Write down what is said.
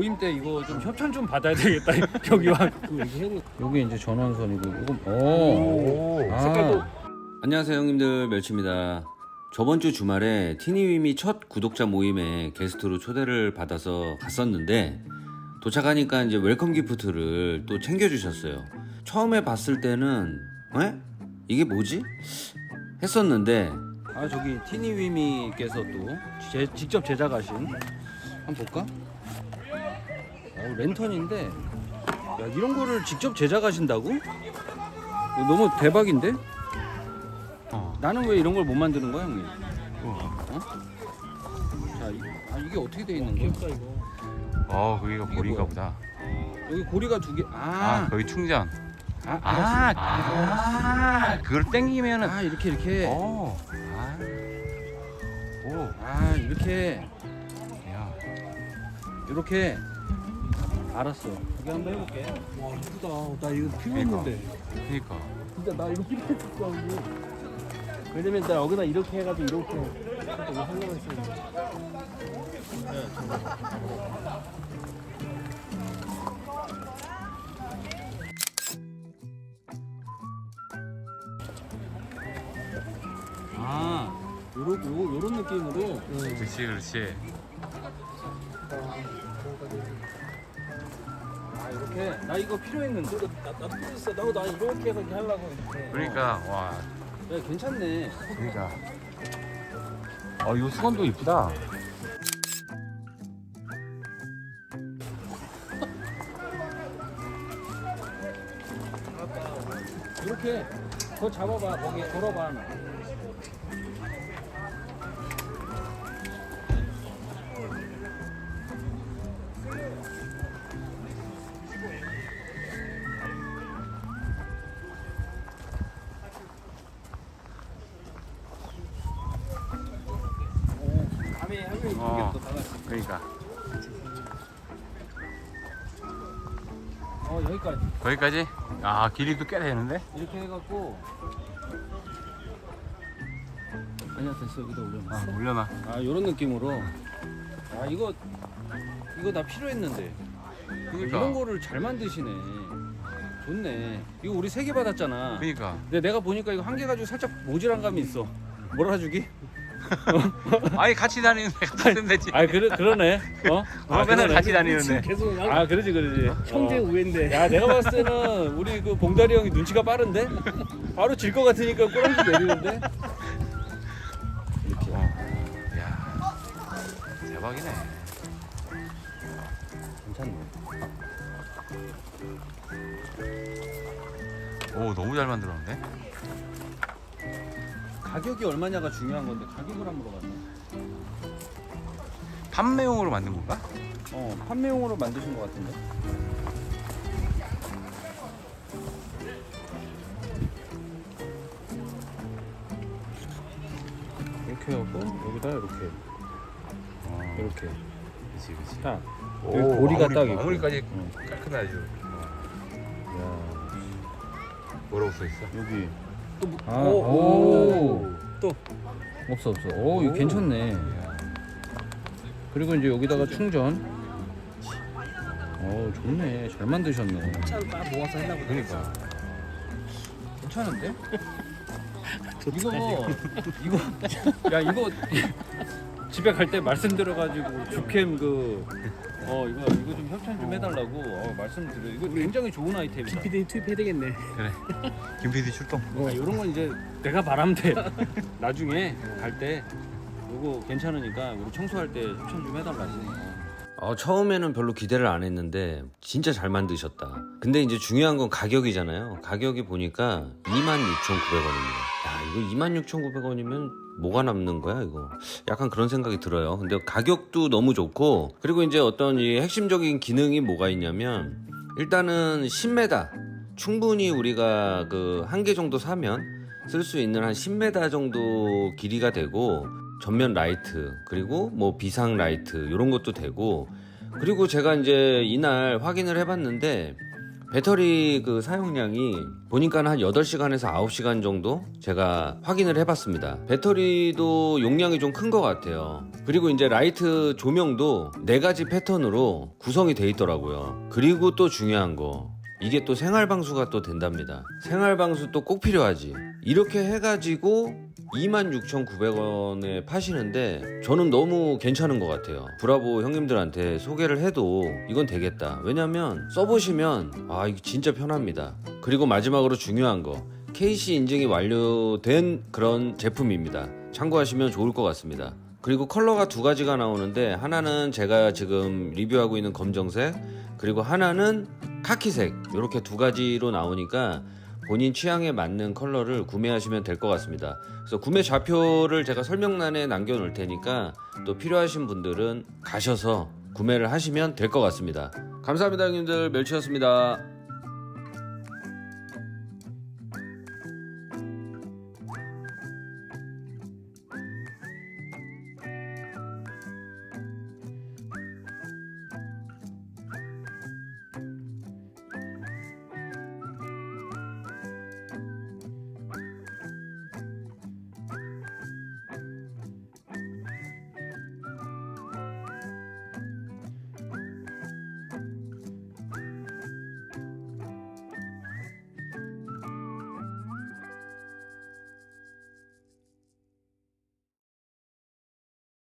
모임 때 이거 좀 협찬 좀 받아야 되겠다 여기와 여기 이제 전원선이고 이거 오, 오. 아. 색깔도 안녕하세요 형님들 멸치입니다 저번 주 주말에 티니윈이 첫 구독자 모임에 게스트로 초대를 받아서 갔었는데 도착하니까 이제 웰컴 기프트를 또 챙겨주셨어요 처음에 봤을 때는 에? 이게 뭐지? 했었는데 아 저기 티니위미께서 또 제, 직접 제작하신 한번 볼까? 어, 랜턴인데 야 이런 거를 직접 제작하신다고? 이거 너무 대박인데? 어. 나는 왜 이런 걸 못 만드는 거야 형님? 어. 자, 이, 아, 이게 어떻게 돼 있는 거야? 어, 거기가 이게 뭐야? 보다. 여기 고리가 두 개. 아, 아, 거기 충전. 아, 아, 알았어. 아, 그걸 땡기면은. 아, 이렇게 이렇게. 어. 아. 오. 아, 이렇게 야. 이렇게. 알았어. 여기 한번 해볼게 와 이쁘다 나 이거 필요했는데. 그니까. 진짜 나 이거 필요했을 하고 왜냐면 나 여기다 이렇게 해가지고 이렇게 살짝 이거 하려고 했었는데 아, 요런 요, 요런 느낌으로. 그렇지, 그렇지. 아, 이렇게. 나 이거 필요했는데. 나, 나도 필요했어 나도 나 이렇게 해서 이렇게 하려고 했는데 그러니까 와. 야, 괜찮네. 그러니까. 어, 요 수건도 이쁘다. 이렇게. 그거 잡아봐. 거기 걸어봐. 그러니까. 어, 여기까지. 거기까지? 아, 길이도 꽤 되는데? 이렇게 해갖고. 아니야, 됐어. 여기다 올려놔. 아, 올려놔. 아, 요런 느낌으로. 아, 이거. 이거 나 필요했는데. 그러니까. 이런 거를 잘 만드시네. 좋네. 이거 우리 세 개 받았잖아. 그러니까. 근데 내가 보니까 이거 한 개 가지고 살짝 모질한 감이 있어. 몰아주기? 아니, 같이 다니는데 같은 데지. 아, 그러, 그러네. 어? 아, 맨날 그러네. 같이 다니는데. 계속 양- 아, 그러지, 그러지. 형제 어. 우애인데 야, 내가 봤을 때는 우리 그 봉다리 형이 눈치가 빠른데? 바로 질 것 같으니까 꼬랑지 내리는데? 이렇게. 어. 야. 대박이네. 괜찮네. 오, 너무 잘 만들었는데? 가격이 얼마냐가 중요한 건데 가격을 안 물어봤네. 판매용으로 만든 건가? 어, 판매용으로 만드신 것 같은데? 이렇게 하고 여기다 이렇게 어. 이렇게 그치, 그치. 딱 여기 고리가 딱 있고. 마무리까지 응. 야, 뭐라고 써 있어? 여기 아, 오, 오, 또. 없어 없어. 오, 이거 괜찮네. 그리고 이제 여기다가 충전. 어, 좋네. 잘 만드셨네. 차딱 모아서 하려고 그러니까. 괜찮은데? 이거 이거 야 이거 집에 갈 때 말씀드려가지고 주캠 그 어 이거 이거 좀 협찬 좀 해달라고 어, 말씀드려 이거 굉장히 좋은 아이템이다. PPD 투입해야 되겠네 그래. 김 PD 출동. 아, 이런 건 이제 내가 바라면 돼. 나중에 갈 때 이거 괜찮으니까 우리 청소할 때 협찬 좀 해달라고. 어, 처음에는 별로 기대를 안 했는데 진짜 잘 만드셨다. 근데 이제 중요한 건 가격이잖아요. 가격이 보니까 26,900원입니다. 야, 이거 26,900원이면 뭐가 남는 거야, 이거? 약간 그런 생각이 들어요. 근데 가격도 너무 좋고, 그리고 이제 어떤 이 핵심적인 기능이 뭐가 있냐면, 일단은 10m. 충분히 우리가 그 한 개 정도 사면 쓸 수 있는 한 10m 정도 길이가 되고, 전면 라이트 그리고 뭐 비상 라이트 이런 것도 되고 그리고 제가 이제 이날 확인을 해봤는데 배터리 그 사용량이 보니까 한 8시간에서 9시간 정도 제가 확인을 해봤습니다. 배터리도 용량이 좀 큰 것 같아요. 그리고 이제 라이트 조명도 네 가지 패턴으로 구성이 돼 있더라고요. 그리고 또 중요한 거. 이게 또 생활방수가 또 된답니다. 생활방수 또 꼭 필요하지. 이렇게 해가지고 26,900원에 파시는데 저는 너무 괜찮은 것 같아요. 브라보 형님들한테 소개를 해도 이건 되겠다. 왜냐면 써보시면 아 이게 진짜 편합니다. 그리고 마지막으로 중요한 거 KC 인증이 완료된 그런 제품입니다. 참고하시면 좋을 것 같습니다. 그리고 컬러가 두 가지가 나오는데 하나는 제가 지금 리뷰하고 있는 검정색 그리고 하나는 카키색 이렇게 두 가지로 나오니까 본인 취향에 맞는 컬러를 구매하시면 될 것 같습니다. 그래서 구매 좌표를 제가 설명란에 남겨 놓을 테니까 또 필요하신 분들은 가셔서 구매를 하시면 될 것 같습니다. 감사합니다, 형님들. 멸치였습니다.